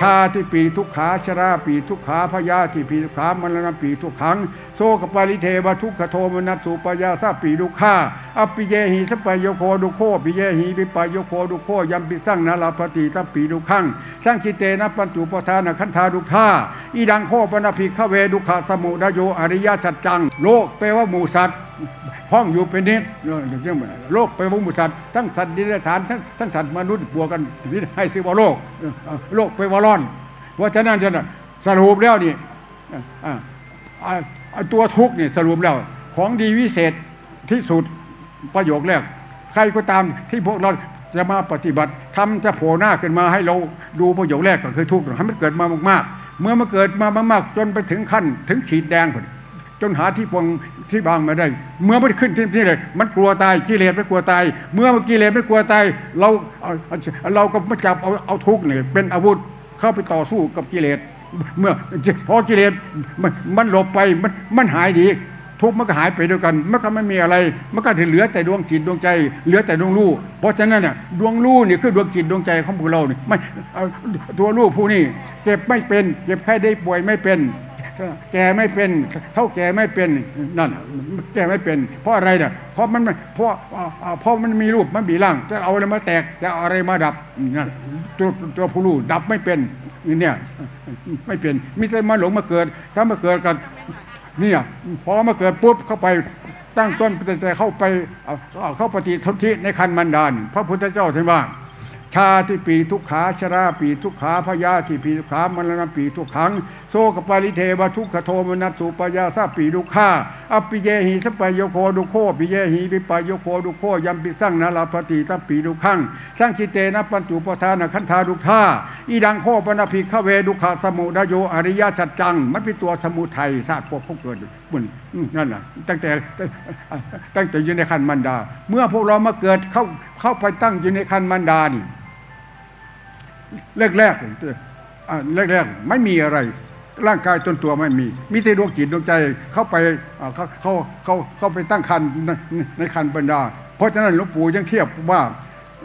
ชาติปีทุกขาชราปีทุกขาพยาธิปีทุกขามรณปีทุกขัง โซกปาริเทวทุกขโทมนัสสุปยาสาปีดุขาอปิเยหิสปายโยโคดุโคปิเยหิปิปายโยโคดุโคยัมปิสั่งนาลาปฏิตัปีดุขังสร้างจิเตนะปัญจุปทานขันธาดุท่าอีดังโคปนภิกขเวดุขะสมุทโยอริยสัจจัง โลกแปลว่าหมูสัตว์ ห้องอยู่เป็นนิดเรื่องโลกไปวงบุสัตทั้งสัตว์ดิเรกชันทั้งทั้งสัตว์มนุษย์บวกกันให้ซื้อว่าโลกโลกไปว่าร้อนเพราะฉะนั้นจะสรุปแล้วนี่ตัวทุกข์นี่สรุปแล้วของดีวิเศษที่สุดประโยคแรกใครก็ตามที่พวกเราจะมาปฏิบัติทำจะโผล่หน้าขึ้นมาให้เราดูประโยคแรกก็คือทุกข์ให้มันเกิดมามากๆ เมื่อมันเกิดมามากๆ จนไปถึงขั้นถึงขีดแดงพอดีจ นหาที่ปองที่บางมาได้ เมื่อมันขึ้นที่นี่เลย มันกลัวตายกิเลสไม่กลัวตาย เมื่อมันกิเลสไม่กลัวตายเราเราก็มาจับเอาเอาทุกข์เนี่ยเป็นอาวุธเข้าไปต่อสู้กับกิเลสเมื่อพอกิเลสมันมันหลบไปมันมันหายดี ทุกข์มันก็หายไปด้วยกันมันก็ไม่มีอะไร มันก็เหลือแต่ดวงจิตดวงใจ เหลือแต่ดวงรู้เพราะฉะนั้นเนี่ยดวงรู้นี่คือดวงจิตดวงใจของพวกเรานี่ไม่ตัวรู้ผู้นี้เจ็บไม่เป็น เจ็บไข้ได้ป่วยไม่เป็น แก่ไม่เป็นเท่าแก่ไม่เป็นนั่นแก่ไม่เป็น เพราะอะไรเนี่ยเพราะมันเพราะเพราะมันมีรูปมันมีร่าง จะเอาอะไรมาแตกจะเอาอะไรมาดับนั่นตัวตัวผู้รู้ดับไม่เป็นเนี่ยไม่เป็นมิใช่มาหลงมาเกิด ถ้ามาเกิดกันเนี่ยพอมาเกิดปุ๊บเข้าไปตั้งต้นแต่เข้าไปเอาเอาเข้าปฏิสนธิในคันมันดาน พระพุทธเจ้าท่านว่า ชาติปีทุกขาชราปีทุกขาพยาธิปีทุกขามรณปีทุกขัง โซกปาริเทวทุกขโทมนัสสุปยาสาปีดุขาอปิเยหิสปายโยโคดุโคปิเยหิปิปายโยโคดุโคยัมปิสั่งนาลาปฏิตัปีดุขังสร้างชิเตนะปัญจุปทานขันธาดุท่าอีดังโคปนภิกขเวดุขะสมุทโยอริยสัจจัง มันเป็นตัวสมุทัยศาสตพวกเขาเกิดบุญนั่นน่ะตั้งแต่ตั้งแต่อยู่ในคันมันดา เมื่อพวกเรามาเกิดเข้าเข้าไปตั้งอยู่ในคันมันดานี่ แรกแรกๆแรกๆไม่มีอะไร ร่างกายตนตัวไม่มี มีแต่ดวงจิตดวงใจเข้าไปเขาเขาเขาเขาไปตั้งคันในคันบรรดา เพราะฉะนั้นหลวงปู่ยังเทียบว่า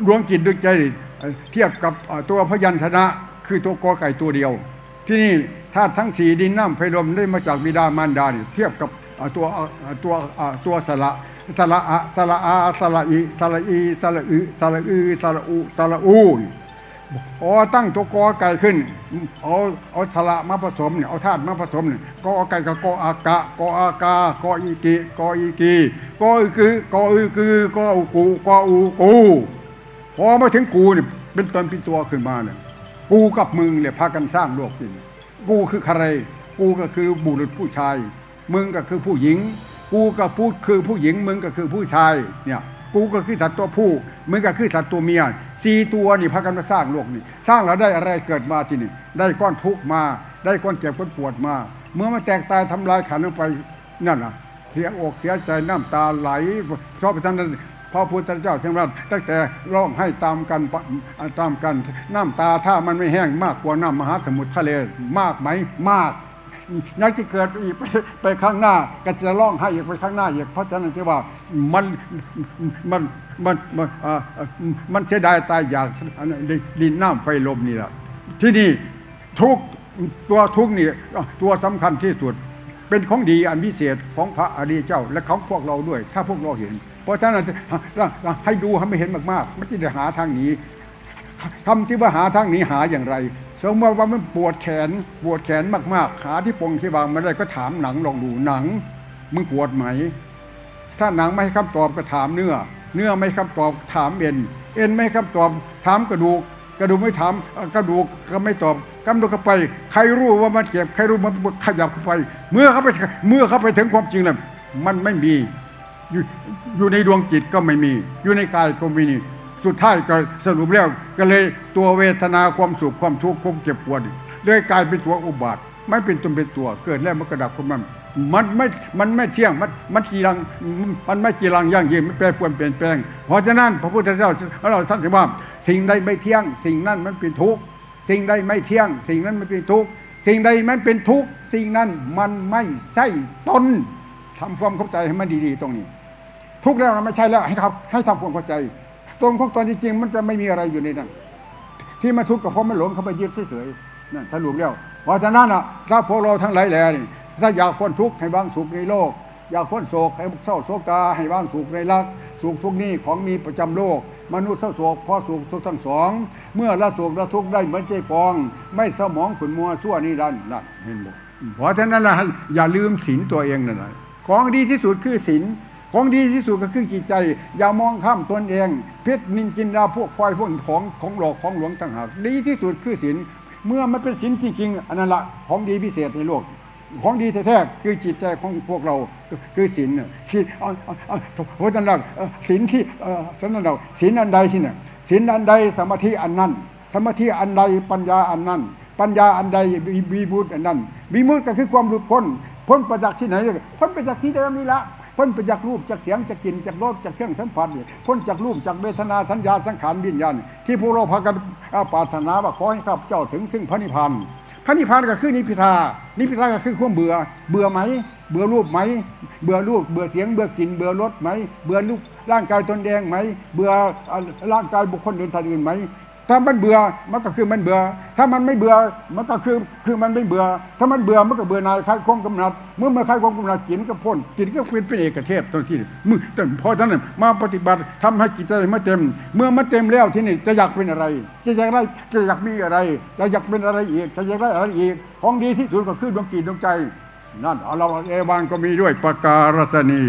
ดวงจิตดวงใจเทียบกับตัวพยัญชนะ คือตัวกอไก่ตัวเดียว ที่นี่ถ้าทั้งสี่ดินน้ำไฟลมได้มาจากบิดามารดานี่เทียบกับตัวตัวตัวสระสระอะสระอาสระอีสระอีสระอืสระอืสระอุสระอู อ๋อตั้งตัวกอไก่ขึ้น เอาเอาสระมาผสมเนี่ยเอาธาตุมาผสมเนี่ยกอไก่กับกออากะกออากากออีกิกออีกีกออือคือกออือคือกออูกูกออูกูพอมาถึงกูเนี่ยเป็นตนเป็นตัวขึ้นมาเนี่ยกูกับมึงเนี่ยพากันสร้างโลกนี่กูคือใคร กูก็คือบุรุษผู้ชาย มึงก็คือผู้หญิง กูก็พูดคือผู้หญิงมึงก็คือผู้ชายเนี่ย กูก็คือสัตว์ตัวผู้มึงก็คือสัตว์ตัวเมียสี่ตัวนี่พากันมาสร้างโลกนี่สร้างแล้วได้อะไรเกิดมาที่นี่ ได้ก้อนทุกมา ได้ก้อนเจ็บก้อนปวดมา เมื่อมันแตกตายทำลายขันลงไปนั่นน่ะ เสียอกเสียใจน้ำตาไหลเพราะไปทั้งนั้นพระพุทธเจ้าทั้งนั้นตั้งแต่ร้องให้ตามกันตามกัน น้ำตาถ้ามันไม่แห้งมากกว่าน้ำมหาสมุทรทะเลมากไหมมาก นักที่เกิดอีกไปไปข้างหน้า ก็จะร้องไห้อีกไปข้างหน้าอีกเพราะฉะนั้นจะว่ามันมันมันมันมันเสียดายตายอยากอันนั้นดินน้ำไฟลมนี่แหละที่นี่ทุกตัวทุกนี่ตัวสำคัญที่สุด เป็นของดีอันพิเศษของพระอริยเจ้า และของพวกเราด้วย ถ้าพวกเราเห็น เพราะฉะนั้นให้ดูให้ไม่เห็นมากๆไม่ใช่หาทางหนีคำที่ว่าหาทางหนีหาอย่างไร สมมติว่ามันปวดแขนปวดแขนมากๆ หาที่ปงที่วางไม่ได้ก็ถามหนังลองดูหนัง มึงปวดไหม ถ้าหนังไม่ให้คำตอบก็ถามเนื้อ เนื้อไม่ให้คำตอบถามเอ็น เอ็นไม่ให้คำตอบถามกระดูก กระดูกไม่ถามกระดูกก็ไม่ตอบกำลังเข้าไป ใครรู้ว่ามันเจ็บใครรู้มันขยับเข้าไป เมื่อเข้าไปเมื่อเข้าไปถึงความจริงแล้วมันไม่มีอยู่อยู่ในดวงจิตก็ไม่มี อยู่ในกายก็ไม่มี สุดท้ายก็สรุปแล้วก็เลยตัวเวทนาความสุขความทุกข์ความเจ็บปวดเลยกลายเป็นตัวอุบาทไม่เป็นตนเป็นตัวเกิดแล้วมันกระดับของมันมันไม่ มันไม่เที่ยง มัน มันจีรัง มันไม่จีรังยั่งยืน มันแปรปรวนเปลี่ยนแปลง เพราะฉะนั้นพระพุทธเจ้าเราท่านถือว่า สิ่งใดไม่เที่ยง สิ่งนั้นมันเป็นทุกข์ สิ่งใดไม่เที่ยง สิ่งนั้นมันเป็นทุกข์ สิ่งใดมันเป็นทุกข์ สิ่งนั้นมันไม่ใช่ตนทำความเข้าใจให้มันดีๆตรงนี้ ทุกข์แล้วมันไม่ใช่แล้วให้ครับ ให้ทำความเข้าใจ ตรงของตอนจริงๆ มันจะไม่มีอะไรอยู่ในนั้น ที่มันทุกข์ก็เพราะมันหลงเข้าไปยึดเฉยๆนั่นสรุปแล้วเพราะฉะนั้นอะถ้าพวกเราทั้งหลายแหล่นี่ถ้าอยากพ้นทุกข์ให้บางสุขในโลก อยากพ้นโศกให้เศร้าโศกตาให้บางสุขในรักสุขทุกนี้ของมีประจำโลก มนุษย์เศร้าโศกเพราะสุขทุกทั้งสอง เมื่อละสุขละทุกข์ได้เหมือนใจปอง ไม่สมองขุนมัวชั่วนี่ดันนั่นเห็นบ่เพราะฉะนั้นละอย่าลืมศีลตัวเองนั่นแหละของดีที่สุดคือศีล ของดีที่สุดก็คือจิตใจ อย่ามองข้ามตนเองเพชรนินจินดาพวกควายพวกของของหลอกของหลวงต่างหากดีที่สุดคือศีลเมื่อมันเป็นศีลจริงๆอันนั้นละของดีพิเศษในโลก ของดีแท้ๆคือจิตใจของพวกเราคือศีลน่ะศีลเอาเอาเอาโอ้นั่นละเอ่อศีลที่เอ่อนั่นเราศีลอันใดสิเนี่ยศีลอันใดสมาธิอันนั้น สมาธิอันใดปัญญาอันนั้น ปัญญาอันใดวิวิมุตอันนั้นวิมุตก็คือความหลุดพ้นพ้นประจากที่ไหนพ้นประจากที่เดิมนี่ละ พ้นปจากรูปจากเสียงจากกลิ่นจากรสจากเครื่องสัมผัสนี่พ้นจากรูปจากเวทนาสัญญาสังขารวิญญาณที่พวกเราพากันปรารถนาว่าขอให้ข้าพเจ้าถึงซึ่งพระนิพพานพระนิพพานก็คือนิพพิทา นิพพิทาก็คือความเบื่อ เบื่อไหม เบื่อรูปไหม เบื่อรูป เบื่อเสียง เบื่อกลิ่น เบื่อรสไหม เบื่อรูปร่างกายตนเองไหม เบื่อเอ่อร่างกายบุคคลอื่นสัตว์อื่นไหม ถ้ามันเบื่อมันก็คือมันเบื่อ ถ้ามันไม่เบื่อมันก็คือคือมันไม่เบื่อ ถ้ามันเบื่อมันก็เบื่อนายคลายความกำหนัด เมื่อมันคลายความกำหนัดกินก็พ้นกินก็เป็นเป็นเอกเทศตรงที่มือแต่พอท่านมาปฏิบัติทำให้จิตใจมันเต็ม เมื่อมันเต็มแล้วที่นี่จะอยากเป็นอะไร จะอยากได้จะอยากมีอะไร จะอยากเป็นอะไรอีกจะอยากได้อะไรอีกของดีที่สุดก็คือดวงจิตดวงใจ นั่นเราเอวานก็มีด้วยปากการสนี